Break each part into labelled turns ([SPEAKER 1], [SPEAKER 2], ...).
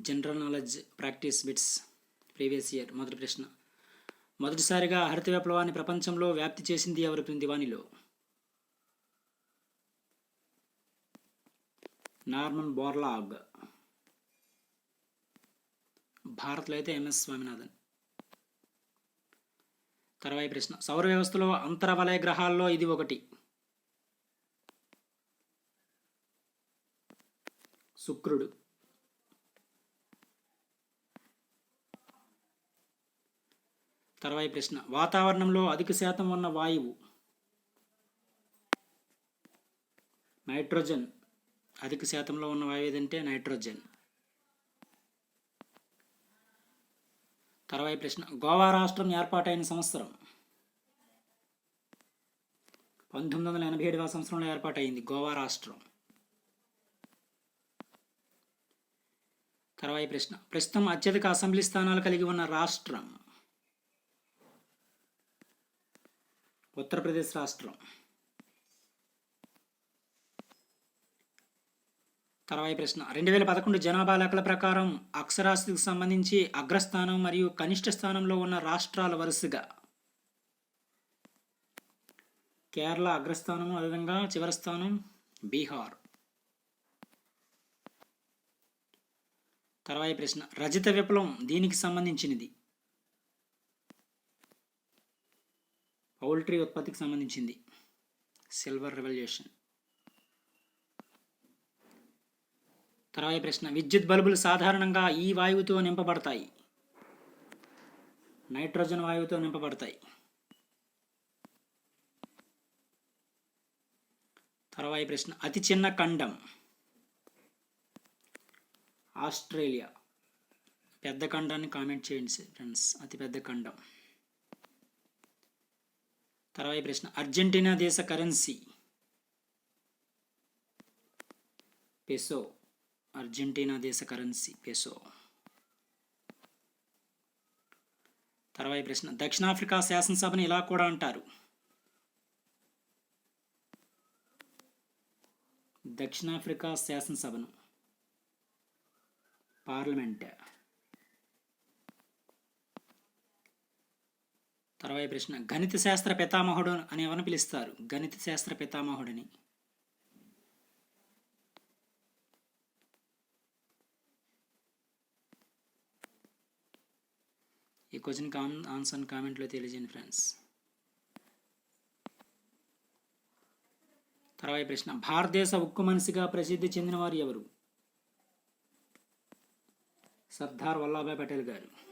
[SPEAKER 1] General knowledge practice bits previous year మొదటి ప్రశ్న. మొదటిసారిగా హరిత విప్లవాన్ని ప్రపంచంలో వ్యాప్తి చేసింది ఎవరు? క్రింది వాణిలో. Norman Borlaug. భారత్లో అయితే ఎంఎస్ స్వామినాథన్. తర్వాయి ప్రశ్న. సౌర వ్యవస్థలో అంతరవలయ గ్రహాల్లో ఇది ఒకటి. శుక్రుడు. తర్వాయి ప్రశ్న. వాతావరణంలో అధిక శాతం ఉన్న వాయువు. నైట్రోజన్. అధిక శాతంలో ఉన్న వాయువు ఏదంటే నైట్రోజన్. తర్వాయి ప్రశ్న. గోవా రాష్ట్రం ఏర్పాటైన సంవత్సరం. పంతొమ్మిది వందల ఎనభై ఏడవ సంవత్సరంలో ఏర్పాటైంది గోవా రాష్ట్రం. తర్వాయి ప్రశ్న. ప్రస్తుతం అత్యధిక అసెంబ్లీ స్థానాలు కలిగి ఉన్న రాష్ట్రం. ఉత్తరప్రదేశ్ రాష్ట్రం. తర్వాయి ప్రశ్న. రెండు వేల పదకొండు జనాభా లెక్కల ప్రకారం అక్షరాస్యతకు సంబంధించి అగ్రస్థానం మరియు కనిష్ట స్థానంలో ఉన్న రాష్ట్రాల వరుసగా. కేరళ అగ్రస్థానం అదేవిధంగా చివరి స్థానం బీహార్. తర్వాయి ప్రశ్న. రజత విప్లవం దీనికి సంబంధించినది. పౌల్ట్రీ ఉత్పత్తికి సంబంధించింది. సిల్వర్ రెవల్యూషన్ తర్వాత ప్రశ్న విద్యుత్ బల్బులు సాధారణంగా ఈ వాయువుతో నింపబడతాయి. నైట్రోజన్ వాయువుతో నింపబడతాయి. తర్వాత ప్రశ్న అతి చిన్న ఖండం. ఆస్ట్రేలియా పెద్ద ఖండాన్ని కామెంట్ చేయండి ఫ్రెండ్స్ అతి పెద్ద ఖండం. అరవై ప్రశ్న. అర్జెంటీనా దేశ కరెన్సీ? పెసో. అర్జెంటీనా దేశ కరెన్సీ? పెసో. అరవై ప్రశ్న. దక్షిణాఫ్రికా శాసనసభని ఇలా కూడా అంటారు. దక్షిణాఫ్రికా శాసనసభను. పార్లమెంట్. తర్వాయి ప్రశ్న గణిత శాస్త్ర పితామహుడు అని ఎవరిని పిలుస్తారు. గణిత శాస్త్ర పితామహుడిని. ఈ క్వశ్చన్ కాన్ ఆన్సర్ కామెంట్లో తెలియజేయండి ఫ్రెండ్స్. తర్వాత ప్రశ్న భారతదేశ ఉక్కు మనిషిగా ప్రసిద్ధి చెందిన వారు ఎవరు? సర్దార్ వల్లభాయ్ పటేల్ గారు.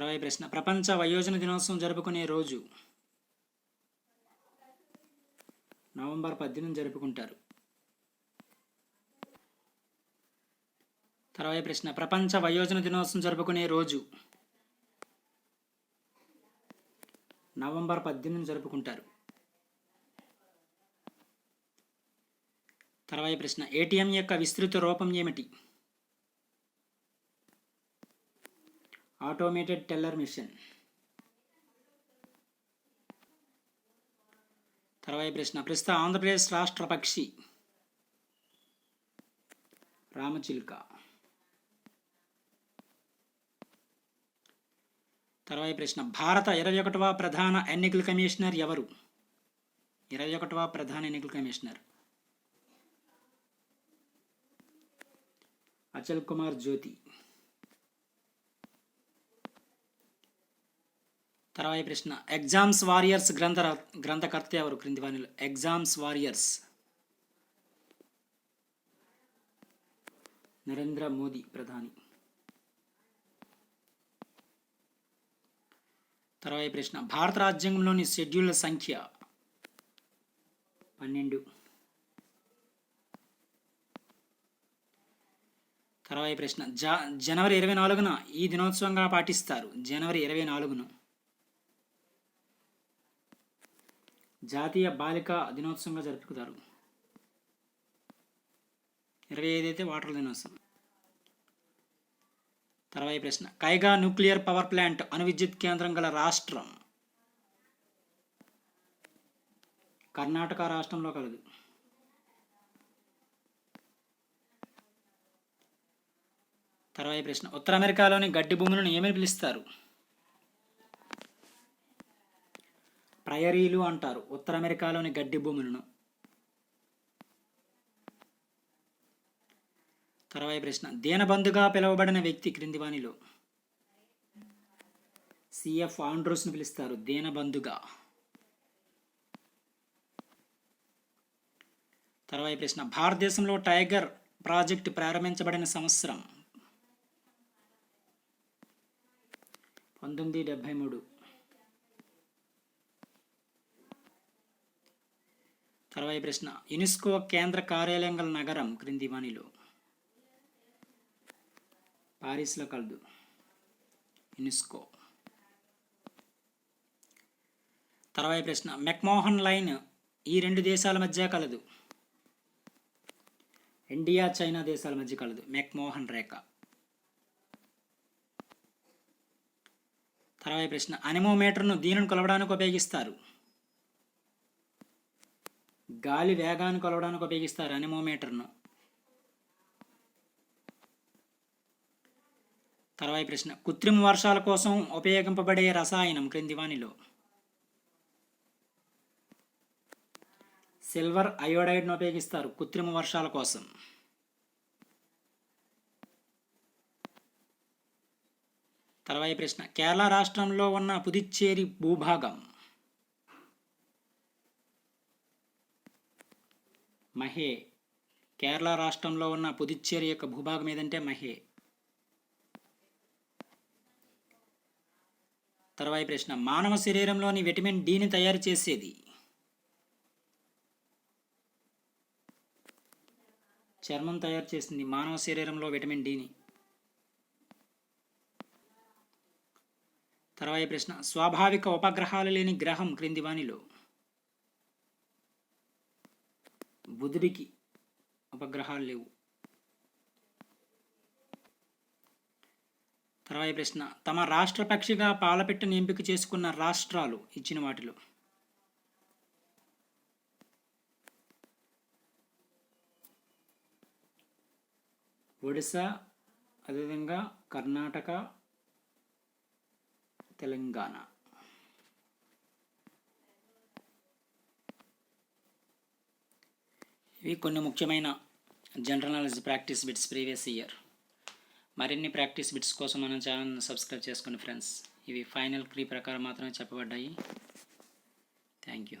[SPEAKER 1] అరవై ప్రశ్న. ప్రపంచ వయోజన దినోత్సవం జరుపుకునే రోజు నవంబర్ పద్దెనిమిది జరుపుకుంటారు. తర్వాత ప్రశ్న. ప్రపంచ వయోజన దినోత్సవం జరుపుకునే రోజు నవంబర్ పద్దెనిమిది జరుపుకుంటారు. తర్వాయి ప్రశ్న. ఏటీఎం యొక్క విస్తృత రూపం ఏమిటి? Automated teller machine. తర్వాయి ప్రశ్న. ప్రస్తుత ఆంధ్రప్రదేశ్ రాష్ట్ర పక్షి రామచిలుక. తర్వాయి ప్రశ్న. భారత ఇరవై ఒకటవ ప్రధాన ఎన్నికల కమిషనర్ ఎవరు? ఇరవై ఒకటవ ప్రధాన ఎన్నికల కమిషనర్. అచల్ కుమార్ జ్యోతి. తర్వాయి ప్రశ్న. ఎగ్జామ్స్ వారియర్స్ గ్రంథ గ్రంథకర్త ఎవరు? క్రింది వాణిలు. ఎగ్జామ్స్ వారియర్స్ నరేంద్ర మోదీ ప్రధాని. తర్వాయి ప్రశ్న. భారత రాజ్యాంగంలోని షెడ్యూళ్ళ సంఖ్య? పన్నెండు. తర్వాయి ప్రశ్న. జనవరి ఇరవై నాలుగున ఈ దినోత్సవంగా పాటిస్తారు. జనవరి ఇరవై నాలుగును. జాతీయ బాలికా దినోత్సవంగా జరుపుకుతారు. ఇరవై ఐదు అయితే వాటర్ దినోత్సవం. తర్వాత ప్రశ్న. కైగా న్యూక్లియర్ పవర్ ప్లాంట్ అణు విద్యుత్ కేంద్రం గల రాష్ట్రం. కర్ణాటక రాష్ట్రంలో కలదు. తర్వాత ప్రశ్న. ఉత్తర అమెరికాలోని గడ్డి భూములను ఏమని పిలుస్తారు? ప్రయరీలు అంటారు ఉత్తర అమెరికాలోని గడ్డి భూములను. తర్వాత ప్రశ్న. దీనబంధుగా పిలువబడిన వ్యక్తి క్రింది వాణిలో సిఎఫ్ ఆండ్రోస్ను పిలుస్తారు. దీనబంధుగా. తర్వాత ప్రశ్న. భారతదేశంలో టైగర్ ప్రాజెక్టు ప్రారంభించబడిన సంవత్సరం. పంతొమ్మిది డెబ్భై మూడు. తర్వాత ప్రశ్న. యునెస్కో కేంద్ర కార్యాలయం గల నగరం క్రింది వాణిలో. పారిస్లో కలదు. యునెస్కో. తర్వాత ప్రశ్న. మెక్మోహన్ లైన్ ఈ రెండు దేశాల మధ్య కలదు. ఇండియా చైనా దేశాల మధ్య కలదు. మెక్మోహన్ రేఖ. తర్వాత ప్రశ్న. అనిమోమీటర్ను దీనిని కొలవడానికి ఉపయోగిస్తారు. గాలి వేగాన్ని కొలవడానికి ఉపయోగిస్తారు అనిమోమీటర్ను తర్వాత ప్రశ్న. కృత్రిమ వర్షాల కోసం ఉపయోగింపబడే రసాయనం క్రింది వానిలో. సిల్వర్ అయోడైడ్ను ఉపయోగిస్తారు కృత్రిమ వర్షాల కోసం. తర్వాత ప్రశ్న. కేరళ రాష్ట్రంలో ఉన్న పుదుచ్చేరి భూభాగం. మహే. కేరళ రాష్ట్రంలో ఉన్న పుదుచ్చేరి యొక్క భూభాగం ఏదంటే మహే. తర్వాత ప్రశ్న. మానవ శరీరంలోని విటమిన్ డిని తయారు చేసేది? చర్మం తయారు చేసింది. మానవ శరీరంలో విటమిన్ డిని. తర్వాత ప్రశ్న. స్వాభావిక ఉపగ్రహాలు లేని గ్రహం క్రింది వానిలో బుధుడికి ఉపగ్రహాలు లేవు. తర్వాత ప్రశ్న తమ రాష్ట్ర పక్షిగా పాలపెట్టను ఎంపిక చేసుకున్న రాష్ట్రాలు ఇచ్చిన వాటిలో. ఒడిశా అదేవిధంగా కర్ణాటక తెలంగాణ. ఇవి కొన్ని ముఖ్యమైన general knowledge practice bits previous year మరిన్ని ప్రాక్టీస్ బిట్స్ కోసం మన ఛానల్ని సబ్స్క్రైబ్ చేసుకోండి ఫ్రెండ్స్ ఇవి ఫైనల్ క్రీ ప్రకారం మాత్రమే చెప్పబడ్డాయి. Thank you